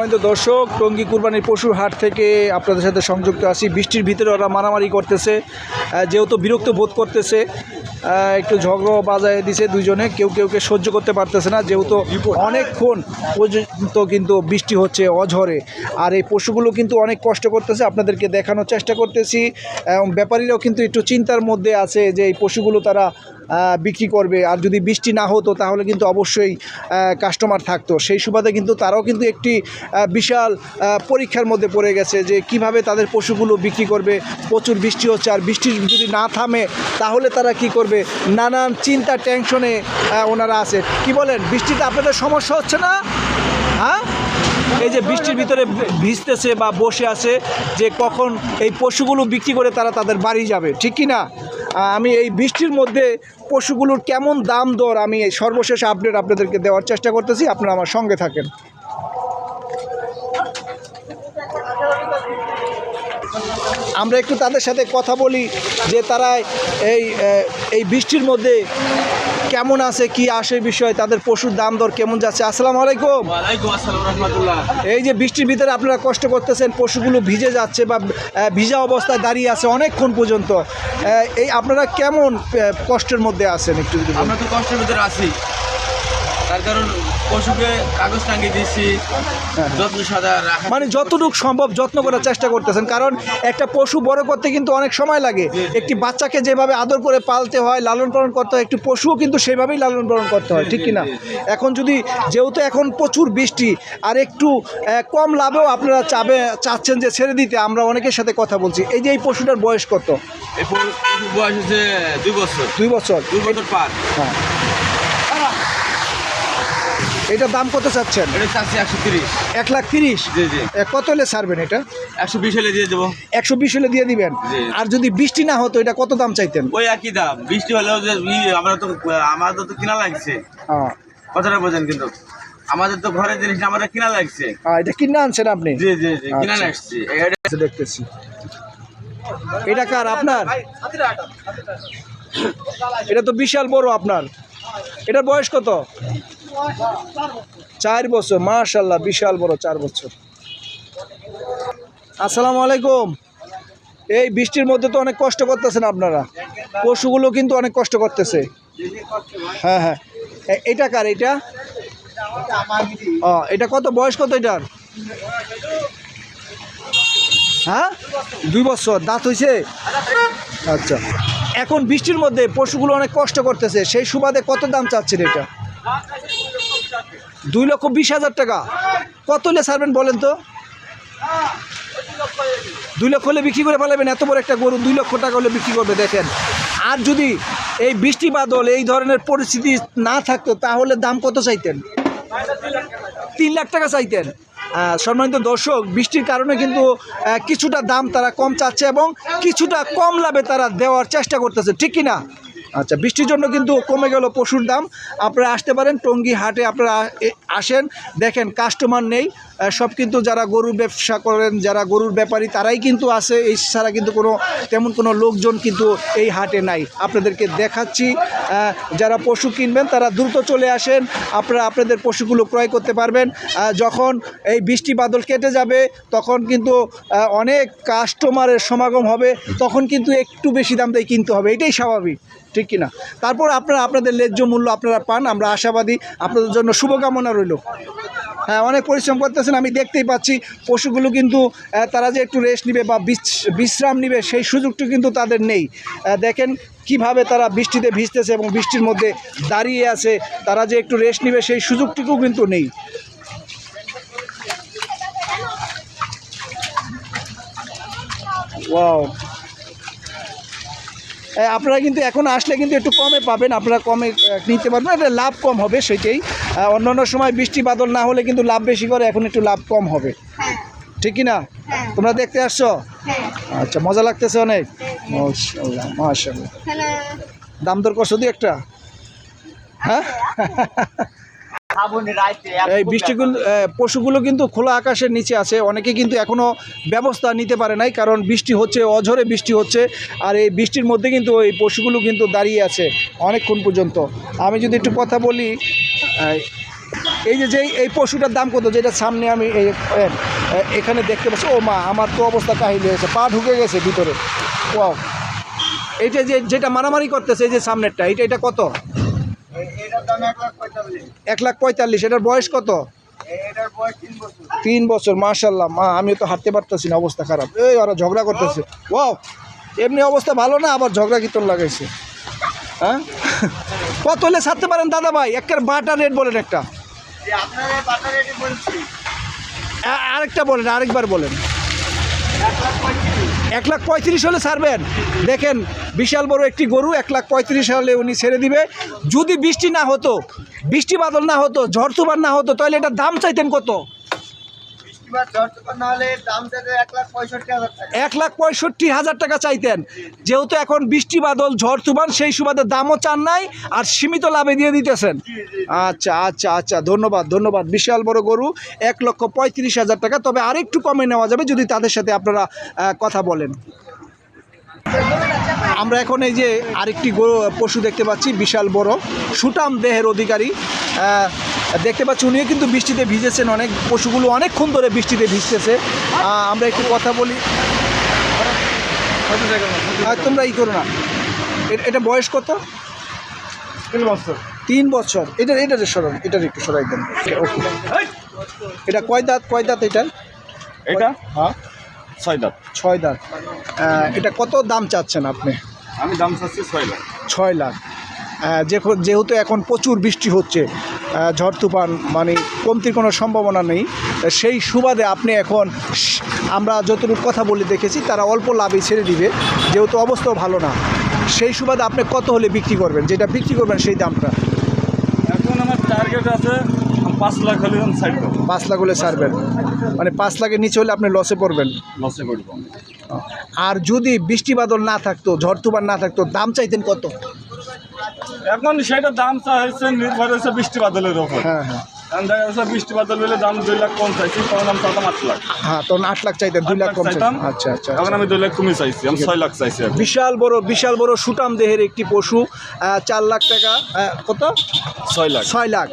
সম্মানিত দর্শক টঙ্গী কুরবানির পশুর হাট থেকে আপনাদের সাথে সংযুক্ত আছি। বৃষ্টির ভিতরে ওরা মারামারি করতেছে যেহেতু বিরক্ত বোধ করতেছে একটু ঝগড়া বাজায় দিছে দুজনে কেউ কেউকে সহ্য করতে পারতেছে না যেহেতু অনেকক্ষণ পর্যন্ত কিন্তু বৃষ্টি হচ্ছে অঝরে। আর এই পশুগুলো কিন্তু অনেক কষ্ট করতেছে আপনাদেরকে দেখানোর চেষ্টা করতেছি। এবং ব্যাপারীরাও কিন্তু একটু চিন্তার মধ্যে আছে যে এই পশুগুলো তারা বিক্রি করবে। আর যদি বৃষ্টি না হতো, তাহলে কিন্তু অবশ্যই কাস্টমার থাকতো। সেই সুবাদে কিন্তু তারাও কিন্তু একটি বিশাল পরীক্ষার মধ্যে পড়ে গেছে যে কীভাবে তাদের পশুগুলো বিক্রি করবে। প্রচুর বৃষ্টি হচ্ছে, আর বৃষ্টি যদি না থামে, তাহলে তারা কি করবে? নানান চিন্তা, টেনশনে ওনারা আছে। কি বলেন, বৃষ্টিতে আপনাদের সমস্যা হচ্ছে না? হ্যাঁ? এই যে বৃষ্টির ভিতরে ভিজতেছে বা বসে আছে, যে কখন এই পশুগুলো বিক্রি করে তারা তাদের বাড়ি যাবে, ঠিক কি না? আমি এই বৃষ্টির মধ্যে পশুগুলোর কেমন দাম দর আমি এই সর্বশেষ আপডেট আপনাদেরকে দেওয়ার চেষ্টা করতেছি, আপনারা আমার সঙ্গে থাকেন। আমরা একটু তাদের সাথে কথা বলি যে তারা এই এই বৃষ্টির মধ্যে কেমন আছে কি আসে বিষয় তাদের পশুর দাম দর কেমন যাচ্ছে? আসসালাম আলাইকুম। এই যে বৃষ্টির ভিতরে আপনারা কষ্ট করতেছেন পশুগুলো ভিজে যাচ্ছে বা ভিজা অবস্থায় দাঁড়িয়ে আছে অনেকক্ষণ পর্যন্ত এই আপনারা কেমন কষ্টের মধ্যে আছেন একটু আমরা তো কষ্টের ভিতরে আছি। তার কারণ পশুকে কাগজ টাঙিয়ে দিয়েছি যত্ন সাদা রাখা। মানে যতটুকু সম্ভব যত্ন করার চেষ্টা করতেছেন কারণ একটা পশু বড় করতে কিন্তু অনেক সময় লাগে। একটি বাচ্চাকে যেভাবে আদর করে পালতে হয় লালন পালন করতে হয় একটি পশুও কিন্তু সেভাবেই লালন পালন করতে হয় ঠিক কিনা? এখন যদি যেহেতু এখন প্রচুর বৃষ্টি আর একটু কম লাভেও আপনারা চাবে চাচ্ছেন যে ছেড়ে দিতে আমরা অনেকের সাথে কথা বলছি। এই যে এই পশুটার বয়স কত? বয়স হচ্ছে দুই বছর। দুই বছর। দুই বছর পার। হ্যাঁ। এটার দাম কত চাচ্ছেন? এটা চাচ্ছি একশো তিরিশ। এক লাখ তিরিশ? জি জি। কত হলে ছাড়বেন এটা? একশো বিশ হলে দিয়ে দেবো। একশো বিশ হলে দিয়ে দিবেন। আর যদি বৃষ্টি না হতো এটা কত দাম চাইতেন? ওই একই দাম। বৃষ্টি হলেও যে আমরা তো আমাদের তো কিনা লাগছে। হ্যাঁ কথাটা বোঝেন কিন্তু। আমাদের তো ঘরের জিনিস আমাদের কিনা লাগছে। হ্যাঁ, এটা কিনে আনছেন আপনি? জি জি জি কিনা আচ্ছা। লাগছে। এটা আচ্ছা, দেখতেছি। এটা কার আপনার? এটা তো বিশাল বড় আপনার। এটার বয়স কত? চার বছর মাশাল্লাহ বিশাল বড় চার বছর। আসসালামু আলাইকুম। এই বৃষ্টির মধ্যে তো অনেক কষ্ট করতেছেন আপনারা। পশুগুলো কিন্তু অনেক কষ্ট করতেছে। হ্যাঁ হ্যাঁ। এটা কার এটা? ও, এটা কত, বয়স কত এটার? হ্যাঁ? দুই বছর, দাঁত হয়েছে আচ্ছা। এখন বৃষ্টির মধ্যে পশুগুলো অনেক কষ্ট করতেছে। সেই সুবাদে কত দাম চাচ্ছেন এটা? দুই লক্ষ বিশ হাজার টাকা। কত হলে ছাড়বেন বলেন তো? দুই লক্ষ হলে বিক্রি করে ফেলাবেন, এত বড় একটা গরু, দুই লক্ষ টাকা হলে বিক্রি করবে, দেখেন। আর যদি এই বৃষ্টি বাদল এই ধরনের পরিস্থিতি না থাকতো, তাহলে দাম কত চাইতেন? তিন লাখ টাকা চাইতেন। সম্মানিত দর্শক, বৃষ্টির কারণে কিন্তু কিছুটা দাম তারা কম চাচ্ছে এবং কিছুটা কম লাভে তারা দেওয়ার চেষ্টা করতেছে, ঠিক কি না আচ্ছা বৃষ্টির জন্য কিন্তু কমে গেল পশুর দাম। আপনারা আসতে পারেন, টঙ্গী হাটে আপনারা আসেন। দেখেন কাস্টমার নেই। সব কিন্তু যারা গরুর ব্যবসা করেন, যারা গরুর ব্যাপারী, তারাই কিন্তু আছে। এই ছাড়া কিন্তু কোনো, তেমন কোনো লোকজন কিন্তু এই হাটে নাই। আপনাদেরকে দেখাচ্ছি যারা পশু কিনবেন, তারা দ্রুত চলে আসেন। আপনারা আপনাদের পশুগুলো ক্রয় করতে পারবেন। যখন এই বৃষ্টি বাদল কেটে যাবে, তখন কিন্তু অনেক কাস্টমারের সমাগম হবে। তখন কিন্তু একটু বেশি দাম দিয়ে কিনতে হবে। এটাই স্বাভাবিক। ঠিক কি না তারপর আপনারা আপনাদের ন্যায্য মূল্য আপনারা পান, আমরা আশাবাদী। আপনাদের জন্য শুভকামনা রইল। হ্যাঁ অনেক পরিশ্রম করতেছেন, আমি দেখতেই পাচ্ছি পশুগুলো কিন্তু তারা যে একটু রেস্ট নিবে বা বিশ্রাম নিবে, সেই সুযোগটি কিন্তু তাদের নেই। দেখেন কীভাবে তারা বৃষ্টিতে ভিজতেছে এবং বৃষ্টির মধ্যে দাঁড়িয়ে আছে, তারা যে একটু রেস্ট নিবে, সেই সুযোগটুকু কিন্তু নেই। ওয়াও আপনারা কিন্তু এখন আসলে কিন্তু একটু কমে পাবেন আপনারা কমে নিতে পারবেন। এটা লাভ কম হবে সেটাই। অন্যান্য সময় বৃষ্টি বাদল না হলে কিন্তু লাভ বেশি করে এখন একটু লাভ কম হবে। ঠিক না তোমরা দেখতে আসছো? আচ্ছা মজা লাগতেছে অনেক? মাশাআল্লাহ দাম দর করছ দুই একটা? হ্যাঁ? এই বৃষ্টিগুলো পশুগুলো কিন্তু খোলা আকাশের নিচে আছে। অনেকে কিন্তু এখনও ব্যবস্থা নিতে পারে নাই কারণ বৃষ্টি হচ্ছে অঝরে বৃষ্টি হচ্ছে আর এই বৃষ্টির মধ্যে কিন্তু এই পশুগুলো কিন্তু দাঁড়িয়ে আছে অনেকক্ষণ পর্যন্ত। আমি যদি একটু কথা বলি এই যে যেই এই পশুটার দাম কত যেটা সামনে আমি এখানে দেখতে পাচ্ছি ও মা আমার তো অবস্থা কাহিল হয়েছে পা ঢুকে গেছে ভিতরে। ও এইটা যে যেটা মারামারি করতেছে এই যে সামনেরটা এইটা এটা কত? এক লাখ পঁয়তাল্লিশ। এটার বয়স কত? তিন বছর মার্শাল্লাহ মা আমি তো হাঁটতে পারতেছি না অবস্থা খারাপ। এই ওরা ঝগড়া করতেছে। ওয়াও এমনি অবস্থা ভালো না? আবার ঝগড়া কীর্তন লাগাইছে। হ্যাঁ? কত হলে ছাড়তে পারেন দাদা ভাই? একের বাটা রেট বলেন একটা। আরেকটা বলেন আরেকবার বলেন। এক লাখ পঁয়ত্রিশ হলে ছাড়বেন। দেখেন, বিশাল বড় একটি গরু, এক লাখ পঁয়ত্রিশ হলে উনি ছেড়ে দিবে। যদি বৃষ্টি না হতো, বৃষ্টি বাদল না হতো, ঝড় তুফান না হতো, তাহলে এটার দাম চাইতেন কত বৃষ্টিবার ঝড় তুফান না হলে দাম যাবে এক লাখ পঁয়ষট্টি হাজার টাকা। চাইতেন। যেহেতু এখন বৃষ্টি বাদল ঝড় তুফান সেই সুবাদে দামও চান নাই আর সীমিত লাভে দিয়ে দিতেছেন। আচ্ছা আচ্ছা আচ্ছা ধন্যবাদ ধন্যবাদ। বিশাল বড় গরু এক লক্ষ পঁয়ত্রিশ হাজার টাকা। তবে আরেকটু কমে নেওয়া যাবে যদি তাদের সাথে আপনারা কথা বলেন। আমরা এখন এই যে আরেকটি পশু দেখতে পাচ্ছি বিশাল বড়। সুটাম দেহের অধিকারী দেখতে পাচ্ছি উনিও কিন্তু বৃষ্টিতে ভিজেছেন অনেক পশুগুলো অনেকক্ষণ ধরে বৃষ্টিতে ভিজতেছে। আমরা একটু কথা বলি। আর তোমরা ই করো না। এটা বয়স কত? তিন বছর। তিন বছর। এটা এটা সরান এটার একটু সরাই দেন। ওকে এটা কয় দাঁত কয় দাঁত এটার? এটা? হ্যাঁ। ছয় দাঁত। ছয় দাঁত। এটা কত দাম চাচ্ছেন আপনি? আমি দাম চাচ্ছি ছয় লাখ। ছয় লাখ। যেহেতু এখন প্রচুর বৃষ্টি হচ্ছে ঝড় তুফান মানে কমতির কোনো সম্ভাবনা নেই। সেই সুবাদে আপনি এখন আমরা যতটুকু কথা বলে দেখেছি তারা অল্প লাভে ছেড়ে দিবে যেহেতু অবস্থাও ভালো না। সেই সুবাদে আপনি কত হলে বিক্রি করবেন? যেটা বিক্রি করবেন সেই দামটা। এখন আমার টার্গেট আছে পাঁচ লাখ হলে পাঁচ লাখ হলে ছাড়বেন। মানে পাঁচ লাখের নিচে হলে আপনি লসে পড়বেন। লসে করব আর যদি বৃষ্টি বাদল না থাকতো ঝড় তুফান না থাকতো দাম চাইতেন কত? এখন সেটা দাম চা হয়েছে নির্ভর হয়েছে বৃষ্টি বাদলের ওপর হ্যাঁ হ্যাঁ। এখন দেখা যাচ্ছে বৃষ্টি বাদল হলে দাম দুই লাখ কম চাইছি তখন আমি চাইতাম আট লাখ। হ্যাঁ তখন আট লাখ চাইতেন দুই লাখ কম চাইতাম আচ্ছা আচ্ছা এখন আমি দুই লাখ কমে চাইছি আমি ছয় লাখ চাইছি বিশাল বড় বিশাল বড় সুটাম দেহের একটি পশু চার লাখ টাকা কত? ছয় লাখ। ছয় লাখ।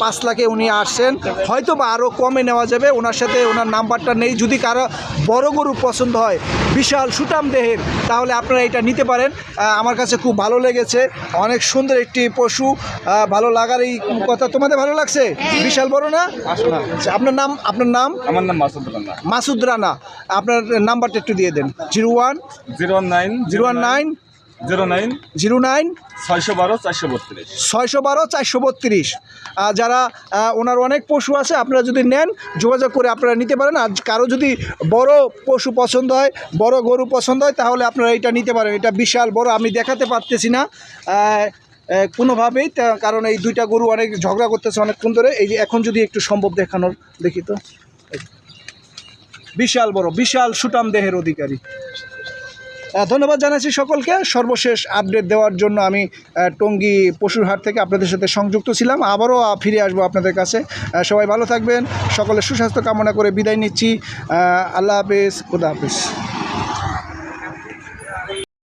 পাঁচ লাখে উনি আসছেন। হয়তো বা আরও কমে নেওয়া যাবে ওনার সাথে ওনার নাম্বারটা নেই। যদি কারও বড় গরু পছন্দ হয় বিশাল সুটাম দেহের তাহলে আপনারা এটা নিতে পারেন। আমার কাছে খুব ভালো লেগেছে। অনেক সুন্দর একটি পশু ভালো লাগার এই কথা তোমাদের ভালো লাগছে? বিশাল বড় না? আচ্ছা, আপনার নাম আপনার নাম? আমার নাম মাসুদ রান্না মাসুদ রানা আপনার নাম্বারটা একটু দিয়ে দেন। Zero one zero nine zero one nine zero nine zero nine ছয়শো বারো চারশো বত্রিশ। ছয়শো বারো চারশো বত্রিশ। যারা ওনার অনেক পশু আছে আপনারা যদি নেন যোগাযোগ করে আপনারা নিতে পারেন। আর কারও যদি বড় পশু পছন্দ হয় বড় গরু পছন্দ হয় তাহলে আপনারা এটা নিতে পারেন। এটা বিশাল বড় আমি দেখাতে পারতেছি না। কোনোভাবেই কারণ এই দুইটা গরু অনেক ঝগড়া করতেছে অনেকক্ষণ ধরে। এই যে এখন যদি একটু সম্ভব দেখানোর, দেখি তো। বিশাল বড়, বিশাল সুটাম দেহের অধিকারী। ধন্যবাদ জানাচ্ছি সকলকে। সর্বশেষ আপডেট দেওয়ার জন্য আমি টঙ্গী পশুর হাট থেকে আপনাদের সাথে সংযুক্ত ছিলাম। আবারও ফিরে আসব আপনাদের কাছে। সবাই ভালো থাকবেন। সকলের সুস্বাস্থ্য কামনা করে বিদায় নিচ্ছি। আল্লাহ হাফেজ, খুদা হাফেজ।